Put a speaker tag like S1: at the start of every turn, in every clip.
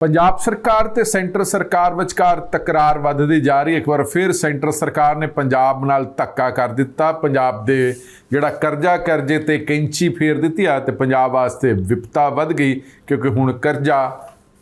S1: ਪੰਜਾਬ ਸਰਕਾਰ ਤੇ ਸੈਂਟਰ ਸਰਕਾਰ ਵਿਚਕਾਰ ਤਕਰਾਰ ਵੱਧਦੀ ਜਾ ਰਹੀ ਹੈ। ਇੱਕ ਵਾਰ ਫਿਰ ਸੈਂਟਰ ਸਰਕਾਰ ਨੇ ਪੰਜਾਬ ਨਾਲ ਧੱਕਾ ਕਰ ਦਿੱਤਾ। ਪੰਜਾਬ ਦੇ ਜਿਹੜਾ ਕਰਜ਼ਾ, ਕਰਜ਼ੇ ਤੇ ਕੈਂਚੀ ਫੇਰ ਦਿੱਤੀ ਆ ਤੇ ਪੰਜਾਬ ਵਾਸਤੇ ਵਿਪਤਾ ਵੱਧ ਗਈ ਕਿਉਂਕਿ ਹੁਣ ਕਰਜ਼ਾ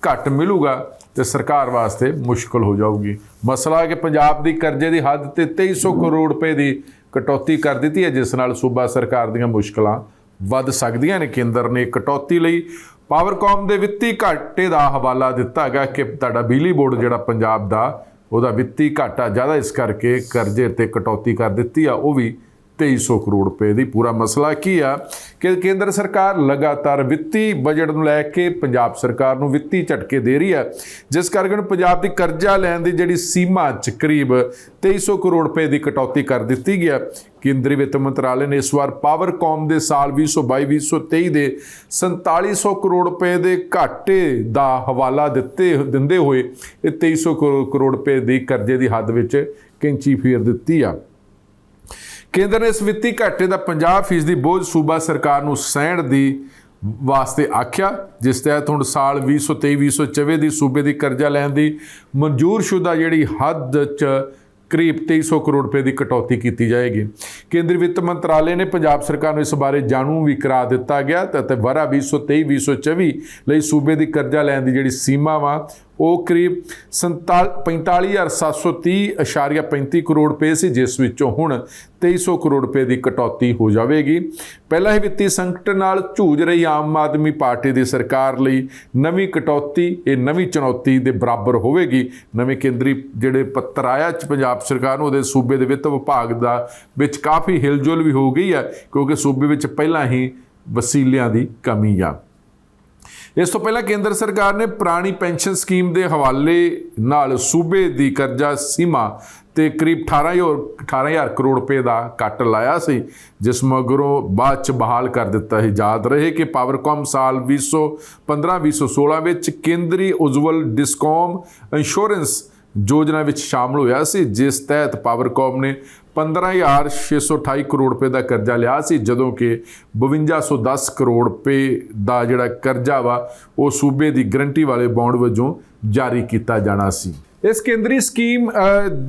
S1: ਘੱਟ ਮਿਲੂਗਾ ਤੇ ਸਰਕਾਰ ਵਾਸਤੇ ਮੁਸ਼ਕਲ ਹੋ ਜਾਊਗੀ। ਮਸਲਾ ਹੈ ਕਿ ਪੰਜਾਬ ਦੀ ਕਰਜ਼ੇ ਦੀ ਹੱਦ ਤੇ 2300 ਕਰੋੜ ਰੁਪਏ ਦੀ ਕਟੌਤੀ ਕਰ ਦਿੱਤੀ ਹੈ, ਜਿਸ ਨਾਲ ਸੂਬਾ ਸਰਕਾਰ ਦੀਆਂ ਮੁਸ਼ਕਲਾਂ ਵੱਧ ਸਕਦੀਆਂ ਨੇ। ਕੇਂਦਰ ਨੇ ਕਟੌਤੀ ਲਈ ਪਾਵਰਕਾਮ ਦੇ ਵਿੱਤੀ ਘਾਟੇ ਦਾ ਹਵਾਲਾ ਦਿੱਤਾ ਗਿਆ ਕਿ ਤੁਹਾਡਾ ਬਿਜਲੀ ਬੋਰਡ ਜਿਹੜਾ ਪੰਜਾਬ ਦਾ, ਉਹਦਾ ਵਿੱਤੀ ਘਾਟਾ ਜ਼ਿਆਦਾ ਇਸ ਕਰਕੇ ਕਰਜ਼ੇ ਤੇ ਕਟੌਤੀ ਕਰ ਦਿੱਤੀ ਆ, ਉਹ ਵੀ 2300 ਕਰੋੜ ਰੁਪਏ ਦੀ। ਪੂਰਾ ਮਸਲਾ ਕੀ ਆ ਕਿ ਕੇਂਦਰ ਸਰਕਾਰ ਲਗਾਤਾਰ ਵਿੱਤੀ ਬਜਟ ਨੂੰ ਲੈ ਕੇ ਪੰਜਾਬ ਸਰਕਾਰ ਨੂੰ ਵਿੱਤੀ ਝਟਕੇ ਦੇ ਰਹੀ ਹੈ ਜਿਸ ਕਰਕੇ ਹੁਣ ਪੰਜਾਬ ਦੀ ਕਰਜ਼ਾ ਲੈਣ ਦੀ ਜਿਹੜੀ ਸੀਮਾ ਚ ਕਰੀਬ 2300 ਕਰੋੜ ਰੁਪਏ ਦੀ ਕਟੌਤੀ ਕਰ ਦਿੱਤੀ ਗਿਆ ਕੇਂਦਰੀ ਵਿੱਤ ਮੰਤਰਾਲੇ ਨੇ ਇਸ ਵਾਰ ਪਾਵਰਕੌਮ ਦੇ ਸਾਲ 2022-2023 ਦੇ 4700 ਕਰੋੜ ਰੁਪਏ ਦੇ ਘਾਟੇ ਦਾ ਹਵਾਲਾ ਦਿੱਤੇ, ਦਿੰਦੇ ਹੋਏ ਇਹ 2300 ਕਰੋ- ਕਰੋੜ ਰੁਪਏ ਦੀ ਕਰਜ਼ੇ ਦੀ ਹੱਦ ਵਿੱਚ ਕੈਂਚੀ ਫੇਰ ਦਿੱਤੀ ਆ। ਕੇਂਦਰ ਨੇ ਇਸ ਵਿੱਤੀ ਘਾਟੇ ਦਾ 50% ਦੀ ਬੋਝ ਸੂਬਾ ਸਰਕਾਰ ਨੂੰ ਸਹਿਣ ਦੀ ਵਾਸਤੇ ਆਖਿਆ, ਜਿਸ ਤਹਿਤ ਹੁਣ ਸਾਲ 2023-2024 ਦੀ ਸੂਬੇ ਦੀ ਕਰਜ਼ਾ ਲੈਣ ਦੀ ਮਨਜ਼ੂਰਸ਼ੁਦਾ ਜਿਹੜੀ ਹੱਦ ਚ ਕਰੀਬ 2300 ਕਰੋੜ ਰੁਪਏ ਦੀ ਕਟੌਤੀ ਕੀਤੀ ਜਾਏਗੀ। ਕੇਂਦਰੀ ਵਿੱਤ ਮੰਤਰਾਲੇ ਨੇ ਪੰਜਾਬ ਸਰਕਾਰ ਨੂੰ ਇਸ ਬਾਰੇ ਜਾਣੂ ਵੀ ਕਰਾ ਦਿੱਤਾ ਗਿਆ, ਤੇ ਅਤੇ ਵਰਾ 2023-2024 ਲਈ ਸੂਬੇ ਦੀ ਕਰਜ਼ਾ ਲੈਣ ਦੀ ਜਿਹੜੀ ਸੀਮਾ ਵਾ ਉਹ ਕਰੀਬ 45,730.35 ਕਰੋੜ ਰੁਪਏ ਸੀ ਜਿਸ ਵਿੱਚੋਂ ਹੁਣ 2300 ਕਰੋੜ ਰੁਪਏ ਦੀ ਕਟੌਤੀ ਹੋ ਜਾਵੇਗੀ। ਪਹਿਲਾਂ ਹੀ ਵਿੱਤੀ ਸੰਕਟ ਨਾਲ ਝੂਝ ਰਹੀ ਆਮ ਆਦਮੀ ਪਾਰਟੀ ਦੀ ਸਰਕਾਰ ਲਈ ਨਵੀਂ ਕਟੌਤੀ ਇਹ ਨਵੀਂ ਚੁਣੌਤੀ ਦੇ ਬਰਾਬਰ ਹੋਵੇਗੀ। ਨਵੇਂ ਕੇਂਦਰੀ ਜਿਹੜੇ ਪੱਤਰ ਆਇਆ ਪੰਜਾਬ ਸਰਕਾਰ ਨੂੰ ਉਹਦੇ ਸੂਬੇ ਦੇ ਵਿੱਤ ਵਿਭਾਗ ਦਾ ਵਿੱਚ ਕਾਫੀ ਹਿਲਜੁਲ ਵੀ ਹੋ ਗਈ ਹੈ ਕਿਉਂਕਿ ਸੂਬੇ ਵਿੱਚ ਪਹਿਲਾਂ ਹੀ ਵਸੀਲਿਆਂ ਦੀ ਕਮੀ ਆ। ਇਸ ਤੋਂ ਪਹਿਲਾਂ ਕੇਂਦਰ ਸਰਕਾਰ ਨੇ ਪੁਰਾਣੀ ਪੈਨਸ਼ਨ ਸਕੀਮ ਦੇ ਹਵਾਲੇ ਨਾਲ ਸੂਬੇ ਦੀ ਕਰਜ਼ਾ ਸੀਮਾ ਤੇ ਕਰੀਬ 18000 18000 ਕਰੋੜ ਰੁਪਏ ਦਾ ਕੱਟ ਲਾਇਆ ਸੀ, ਜਿਸ ਮਗਰੋਂ ਬਾਅਦ ਚ ਬਹਾਲ ਕਰ ਦਿੱਤਾ ਹੈ ਯਾਦ ਰਹੇ ਕਿ ਪਾਵਰਕਾਮ ਸਾਲ 2015-2016 ਵਿੱਚ ਕੇਂਦਰੀ ਉਜਵਲ ਡਿਸਕੌਮ ਇੰਸ਼ੋਰੈਂਸ ਯੋਜਨਾ ਵਿੱਚ ਸ਼ਾਮਲ ਹੋਇਆ ਸੀ, ਜਿਸ ਤਹਿਤ ਪਾਵਰਕਾਮ ਨੇ 15628 ਕਰੋੜ ਰੁਪਏ ਦਾ ਕਰਜ਼ਾ ਲਿਆ ਸੀ, ਜਦੋਂ ਕਿ 5210 ਕਰੋੜ ਰੁਪਏ ਦਾ ਜਿਹੜਾ ਕਰਜ਼ਾ ਵਾ, ਉਹ ਸੂਬੇ ਦੀ ਗਰੰਟੀ ਵਾਲੇ ਬੌਂਡ ਵਜੋਂ ਜਾਰੀ ਕੀਤਾ ਜਾਣਾ ਸੀ। ਇਸ ਕੇਂਦਰੀ ਸਕੀਮ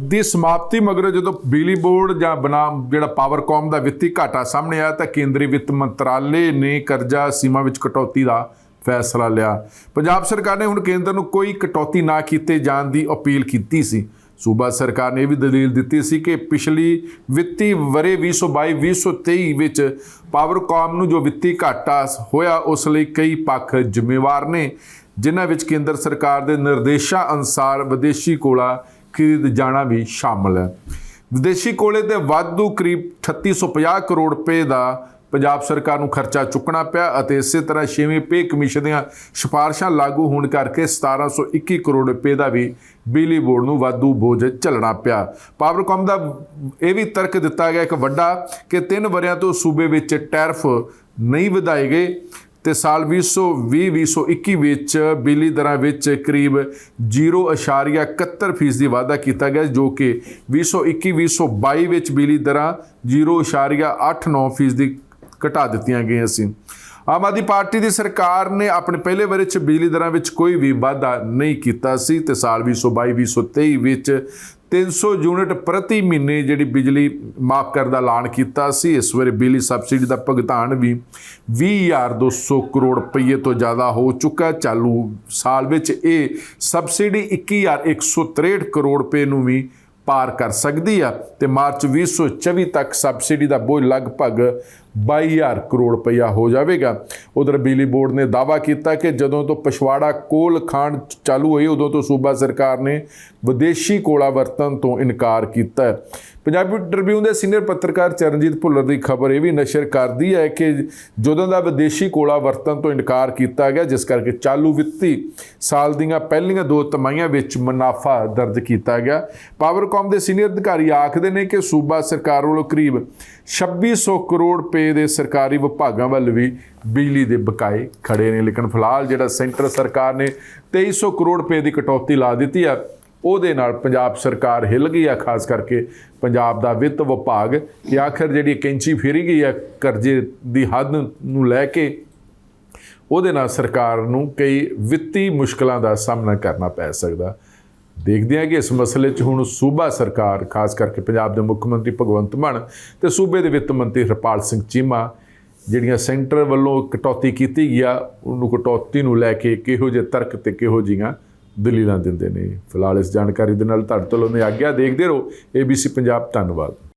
S1: ਦੀ ਸਮਾਪਤੀ ਮਗਰੋਂ ਜਦੋਂ ਬਿਜਲੀ ਬੋਰਡ ਜਾਂ ਬਨਾਮ ਜਿਹੜਾ ਪਾਵਰਕਾਮ ਦਾ ਵਿੱਤੀ ਘਾਟਾ ਸਾਹਮਣੇ ਆਇਆ, ਤਾਂ ਕੇਂਦਰੀ ਵਿੱਤ ਮੰਤਰਾਲੇ ਨੇ ਕਰਜ਼ਾ ਸੀਮਾ ਵਿੱਚ ਕਟੌਤੀ ਦਾ ਫੈਸਲਾ ਲਿਆ। ਪੰਜਾਬ ਸਰਕਾਰ ਨੇ ਹੁਣ ਕੇਂਦਰ ਨੂੰ ਕੋਈ ਕਟੌਤੀ ਨਾ ਕੀਤੇ ਜਾਣ ਦੀ ਅਪੀਲ ਕੀਤੀ ਸੀ। ਸੂਬਾ ਸਰਕਾਰ ਨੇ ਇਹ ਵੀ ਦਲੀਲ ਦਿੱਤੀ ਸੀ ਕਿ ਪਿਛਲੀ ਵਿੱਤੀ ਵਰੇ 2022-2023 ਵਿੱਚ ਪਾਵਰਕਾਮ ਨੂੰ ਜੋ ਵਿੱਤੀ ਘਾਟਾ ਹੋਇਆ, ਉਸ ਲਈ ਕਈ ਪੱਖ ਜ਼ਿੰਮੇਵਾਰ ਨੇ, ਜਿਨ੍ਹਾਂ ਵਿੱਚ ਕੇਂਦਰ ਸਰਕਾਰ ਦੇ ਨਿਰਦੇਸ਼ਾਂ ਅਨੁਸਾਰ ਵਿਦੇਸ਼ੀ ਕੋਲਾ ਖਰੀਦ ਜਾਣਾ ਵੀ ਸ਼ਾਮਲ ਹੈ। ਵਿਦੇਸ਼ੀ ਕੋਲੇ ਦੇ ਵਾਧੂ ਕਰੀਬ 3650 ਕਰੋੜ ਰੁਪਏ ਦਾ ਪੰਜਾਬ ਸਰਕਾਰ ਨੂੰ ਖਰਚਾ ਚੁੱਕਣਾ ਪਿਆ ਅਤੇ ਇਸੇ ਤਰ੍ਹਾਂ ਛੇਵੇਂ ਪੇ ਕਮਿਸ਼ਨ ਦੀਆਂ ਸਿਫਾਰਸ਼ਾਂ ਲਾਗੂ ਹੋਣ ਕਰਕੇ 1721 ਕਰੋੜ ਰੁਪਏ ਦਾ ਵੀ ਬਿਜਲੀ ਬੋਰਡ ਨੂੰ ਵਾਧੂ ਬੋਝ ਝੱਲਣਾ ਪਿਆ। ਪਾਵਰਕਾਮ ਦਾ ਇਹ ਵੀ ਤਰਕ ਦਿੱਤਾ ਗਿਆ ਇੱਕ ਵੱਡਾ ਕਿ ਤਿੰਨ ਵਰਿਆਂ ਤੋਂ ਸੂਬੇ ਵਿੱਚ ਟੈਰਫ ਨਹੀਂ ਵਧਾਏ ਗਏ ਤੇ ਸਾਲ 2020-2021 ਵਿੱਚ ਬਿਜਲੀ ਦਰਾਂ ਵਿੱਚ ਕਰੀਬ 0.71% ਦੀ ਵਾਧਾ ਕੀਤਾ ਗਿਆ, ਜੋ ਕਿ 2021-2022 ਵਿੱਚ ਬਿਜਲੀ ਦਰਾਂ 0.89% ਦੀ ਘਟਾ ਦਿੱਤੀਆਂ ਗਈਆਂ ਸੀ। ਆਮ ਆਦਮੀ ਪਾਰਟੀ ਦੀ ਸਰਕਾਰ ਨੇ ਆਪਣੇ ਪਹਿਲੇ ਵਰੇ 'ਚ ਬਿਜਲੀ ਦਰਾਂ ਵਿੱਚ ਕੋਈ ਵੀ ਵਾਧਾ ਨਹੀਂ ਕੀਤਾ ਸੀ ਤੇ ਸਾਲ 2022-2023 ਵਿੱਚ 300 ਯੂਨਿਟ ਪ੍ਰਤੀ ਮਹੀਨੇ ਜਿਹੜੀ ਬਿਜਲੀ ਮਾਫ ਕਰਨ ਦਾ ਐਲਾਨ ਕੀਤਾ ਸੀ, ਇਸ ਵੇਲੇ ਬਿਜਲੀ ਸਬਸਿਡੀ ਦਾ ਭੁਗਤਾਨ ਵੀ 20200 ਕਰੋੜ ਰੁਪਏ ਤੋਂ ਜ਼ਿਆਦਾ ਹੋ ਚੁੱਕਾ ਚਾਲੂ ਸਾਲ ਵਿੱਚ ਇਹ ਸਬਸਿਡੀ 21163 ਕਰੋੜ ਰੁਪਏ ਨੂੰ ਵੀ ਪਾਰ ਕਰ ਸਕਦੀ ਆ ਤੇ ਮਾਰਚ 2024 ਤੱਕ ਸਬਸਿਡੀ ਦਾ ਬੋਝ ਲਗਭਗ 22000 ਕਰੋੜ ਰੁਪਇਆ ਹੋ ਜਾਵੇਗਾ। ਉਧਰ ਬਿਜਲੀ ਬੋਰਡ ਨੇ ਦਾਅਵਾ ਕੀਤਾ ਕਿ ਜਦੋਂ ਤੋਂ ਪਛਵਾੜਾ ਕੋਲ ਖਾਣ ਚਾਲੂ ਹੋਈ, ਉਦੋਂ ਤੋਂ ਸੂਬਾ ਸਰਕਾਰ ਨੇ ਵਿਦੇਸ਼ੀ ਕੋਲਾ ਵਰਤਣ ਤੋਂ ਇਨਕਾਰ ਕੀਤਾ ਹੈ। ਪੰਜਾਬੀ ਟ੍ਰਿਬਿਊਨ ਦੇ ਸੀਨੀਅਰ ਪੱਤਰਕਾਰ ਚਰਨਜੀਤ ਭੁੱਲਰ ਦੀ ਖਬਰ ਇਹ ਵੀ ਨਸ਼ਰ ਕਰਦੀ ਹੈ ਕਿ ਜਦੋਂ ਦਾ ਵਿਦੇਸ਼ੀ ਕੋਲਾ ਵਰਤਣ ਤੋਂ ਇਨਕਾਰ ਕੀਤਾ ਗਿਆ, ਜਿਸ ਕਰਕੇ ਚਾਲੂ ਵਿੱਤੀ ਸਾਲ ਦੀਆਂ ਪਹਿਲੀਆਂ ਦੋ ਤਿਮਾਹੀਆਂ ਵਿੱਚ ਮੁਨਾਫਾ ਦਰਜ ਕੀਤਾ ਗਿਆ। ਪਾਵਰਕਾਮ ਦੇ ਸੀਨੀਅਰ ਅਧਿਕਾਰੀ ਆਖਦੇ ਨੇ ਕਿ ਸੂਬਾ ਸਰਕਾਰ ਵੱਲੋਂ ਕਰੀਬ 2600 ਕਰੋੜ ਰੁਪਏ ਦੇ ਸਰਕਾਰੀ ਵਿਭਾਗਾਂ ਵੱਲ ਵੀ ਬਿਜਲੀ ਦੇ ਬਕਾਏ ਖੜੇ ਨੇ। ਲੇਕਿਨ ਫਿਲਹਾਲ ਜਿਹੜਾ ਸੈਂਟਰ ਸਰਕਾਰ ਨੇ 2300 ਕਰੋੜ ਰੁਪਏ ਦੀ ਕਟੌਤੀ ਲਾ ਦਿੱਤੀ ਆ, ਉਹਦੇ ਨਾਲ ਪੰਜਾਬ ਸਰਕਾਰ ਹਿੱਲ ਗਈ ਆ, ਖਾਸ ਕਰਕੇ ਪੰਜਾਬ ਦਾ ਵਿੱਤ ਵਿਭਾਗ ਕਿ ਆਖਰ ਜਿਹੜੀ ਕੈਂਚੀ ਫੇਰੀ ਗਈ ਆ ਕਰਜ਼ੇ ਦੀ ਹੱਦ ਨੂੰ ਲੈ ਕੇ, ਉਹਦੇ ਨਾਲ ਸਰਕਾਰ ਨੂੰ ਕਈ ਵਿੱਤੀ ਮੁਸ਼ਕਲਾਂ ਦਾ ਸਾਹਮਣਾ ਕਰਨਾ ਪੈ ਸਕਦਾ। ਦੇਖਦੇ ਹਾਂ ਕਿ ਇਸ ਮਸਲੇ 'ਚ ਹੁਣ ਸੂਬਾ ਸਰਕਾਰ, ਖਾਸ ਕਰਕੇ ਪੰਜਾਬ ਦੇ ਮੁੱਖ ਮੰਤਰੀ ਭਗਵੰਤ ਮਾਨ ਤੇ ਸੂਬੇ ਦੇ ਵਿੱਤ ਮੰਤਰੀ ਹਰਪਾਲ ਸਿੰਘ ਚੀਮਾ, ਜਿਹੜੀਆਂ ਸੈਂਟਰ ਵੱਲੋਂ ਕਟੌਤੀ ਕੀਤੀ ਗਿਆ ਉਹਨੂੰ ਕਟੌਤੀ ਨੂੰ ਲੈ ਕੇ ਕਿਹੋ ਜਿਹੇ ਤਰਕ ਤੇ ਕਿਹੋ ਜਿਹੀਆਂ ਦਲੀਲਾਂ ਦਿੰਦੇ ਨੇ। ਫਿਲਹਾਲ ਇਸ ਜਾਣਕਾਰੀ ਦੇ ਨਾਲ ਤੁਹਾਡੇ ਤੋਂ ਲੈਂਦੇ ਆਗਿਆ ਦੇਖਦੇ ਰਹੋ। ABC ਪੰਜਾਬ, ਧੰਨਵਾਦ।